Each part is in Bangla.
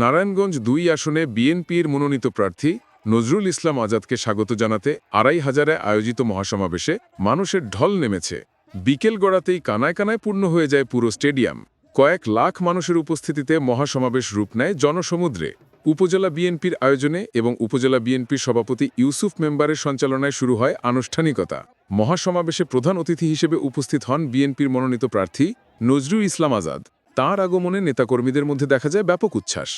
নারায়ণগঞ্জ দুই আসনে বিএনপির মনোনীত প্রার্থী নজরুল ইসলাম আজাদকে স্বাগত জানাতে আড়াই হাজারে আয়োজিত মহাসমাবেশে মানুষের ঢল নেমেছে। বিকেল গড়াতেই কানায় কানায় পূর্ণ হয়ে যায় পুরো স্টেডিয়াম। কয়েক লাখ মানুষের উপস্থিতিতে মহাসমাবেশ রূপ নেয় জনসমুদ্রে। উপজেলা বিএনপির আয়োজনে এবং উপজেলা বিএনপির সভাপতি ইউসুফ মেম্বারের সঞ্চালনায় শুরু হয় আনুষ্ঠানিকতা। মহাসমাবেশে প্রধান অতিথি হিসেবে উপস্থিত হন বিএনপির মনোনীত প্রার্থী নজরুল ইসলাম আজাদ। তাঁর আগমনে নেতাকর্মীদের মধ্যে দেখা যায় ব্যাপক উচ্ছ্বাস।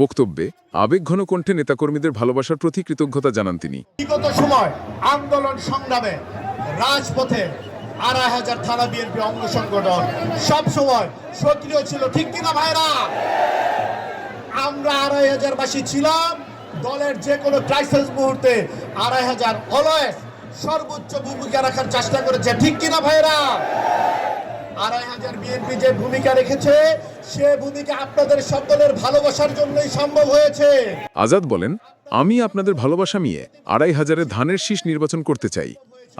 বক্তব্যে আবেগঘন কণ্ঠে নেতাকর্মীদের ভালোবাসার প্রতি কৃতজ্ঞতা জানান তিনি। বিগত সময় আন্দোলন সংগ্রামে রাজপথে আড়াই হাজার থানা বিএনপি অঙ্গ সংগঠন সব সময় সক্রিয় ছিল, ঠিক কিনা ভাইরা? আমরা আড়াই হাজার বাসী ছিলাম, দলের যে কোনো ক্রাইসিস মুহূর্তে আড়াই হাজার অলওয়েজ সর্বোচ্চ ভূমিকা রাখার চেষ্টা করেছে, ঠিক কিনা ভাইরা? আড়াই হাজার বিএনপি যে ভূমিকা রেখেছে, সে ভূমিকা আপনাদের সকলের ভালোবাসার জন্যই সম্ভব হয়েছে। আজাদ বলেন, আমি আপনাদের ভালোবাসা নিয়ে আড়াই হাজারে ধানের শীষ নির্বাচন করতে চাই।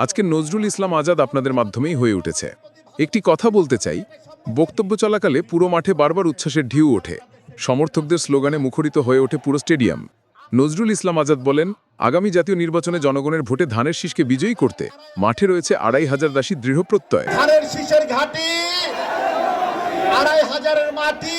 আজকে নজরুল ইসলাম আজাদ আপনাদের মাধ্যমেই হয়ে উঠেছে। একটি কথা বলতে চাই, বক্তব্য চলাকালে পুরো মাঠে বারবার উচ্ছ্বাসের ঢিউ ওঠে। সমর্থকদের স্লোগানে মুখরিত হয়ে ওঠে পুরো স্টেডিয়াম। নজরুল ইসলাম আজাদ বলেন, আগামী জাতীয় নির্বাচনে জনগণের ভোটে ধানের শীষকে বিজয়ী করতে মাঠে রয়েছে আড়াই হাজার দাসী দৃঢ় প্রত্যয়। ধানের শীষের ঘাটি, আড়াই হাজারের মাটি